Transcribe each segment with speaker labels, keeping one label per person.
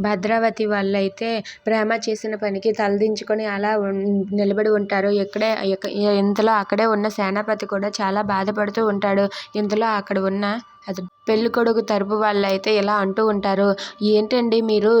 Speaker 1: భద్రావతి వాళ్ళైతే ప్రేమ చేసిన పనికి తలదించుకొని అలా నిలబడి ఉంటారు. ఇక్కడే ఇంతలో అక్కడే ఉన్న సేనాపతి కూడా చాలా బాధపడుతూ ఉంటాడు. ఇంతలో అక్కడ ఉన్న అది పెళ్ళికొడుకు తరపు వాళ్ళైతే ఇలా అంటూ ఉంటారు? ఏంటండి మీరు?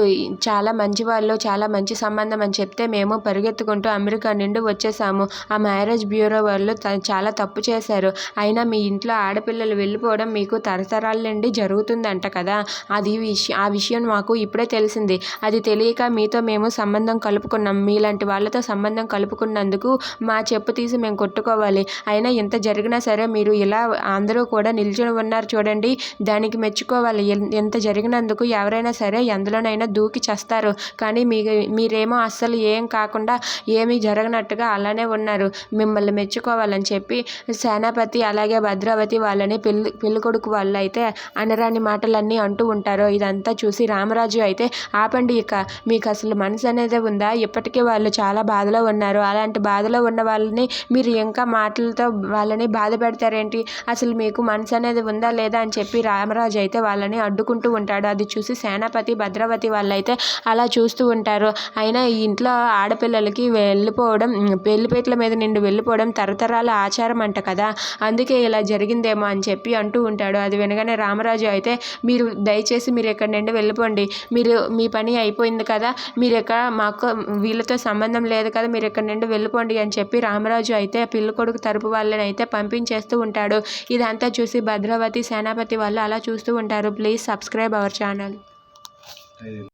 Speaker 1: చాలా మంచి వాళ్ళు చాలా మంచి సంబంధం అని చెప్తే మేము పరిగెత్తుకుంటూ అమెరికా నుండి వచ్చేసాము. ఆ మ్యారేజ్ బ్యూరో వాళ్ళు చాలా తప్పు చేశారు. అయినా మీ ఇంట్లో ఆడపిల్లలు వెళ్ళిపోవడం మీకు తరతరాల నుండి జరుగుతుందంట కదా? అది విషయం ఆ విషయం మాకు ఇప్పుడే తెలిసింది. అది తెలియక మీతో మేము సంబంధం కలుపుకున్నాం. మీలాంటి వాళ్ళతో సంబంధం కలుపుకున్నందుకు మా చెప్పు తీసి మేము కొట్టుకోవాలి. అయినా ఇంత జరిగినా సరే మీరు ఇలా అందరూ కూడా నిల్చుని ఉన్నారు చూడండి. దానికి మెచ్చుకోవాలి. ఎంత జరిగినందుకు ఎవరైనా సరే ఎందులోనైనా దూకి చేస్తారు. కానీ మీ మీరేమో అస్సలు ఏం కాకుండా ఏమీ జరగనట్టుగా అలానే ఉన్నారు. మిమ్మల్ని మెచ్చుకోవాలని చెప్పి సేనాపతి అలాగే భద్రావతి వాళ్ళని పెళ్ళి పెళ్ళికొడుకు వాళ్ళు అయితే అనరాని మాటలన్నీ అంటూ ఉంటారు. ఇదంతా చూసి రామరాజు అయితే ఆపండి ఇక. మీకు అసలు మనసు అనేది ఉందా? ఇప్పటికీ వాళ్ళు చాలా బాధలో ఉన్నారు. అలాంటి బాధలో ఉన్న వాళ్ళని మీరు ఇంకా మాటలతో వాళ్ళని బాధ పెడతారేంటి? అసలు మీకు మనసు అనేది ఉందా లేదా అని చెప్పి రామరాజు అయితే వాళ్ళని అడ్డుకుంటూ ఉంటాడు. అది చూసి సేనాపతి భద్రావతి వాళ్ళైతే అలా చూస్తూ ఉంటారు. అయినా ఈ ఇంట్లో ఆడపిల్లలకి వెళ్ళిపోవడం పెళ్ళిపేటల మీద నిండు వెళ్ళిపోవడం తరతరాల ఆచారం అంట కదా. అందుకే ఇలా జరిగిందేమో అని చెప్పి అంటూ ఉంటాడు. అది వినగానే రామరాజు అయితే మీరు దయచేసి మీరు ఎక్కడి నుండి వెళ్ళిపోండి. మీరు మీ పని అయిపోయింది కదా. మీరు ఎక్కడ మాకు వీళ్ళతో సంబంధం లేదు కదా. మీరు ఎక్కడి నుండి వెళ్ళిపోండి అని చెప్పి రామరాజు అయితే పిల్ల కొడుకు తరపు వాళ్ళని అయితే పంపించేస్తూ ఉంటాడు. ఇదంతా చూసి భద్రావతి సేనాపతి వాళ్ళు అలా చూస్తూ ఉంటారు. Please subscribe our channel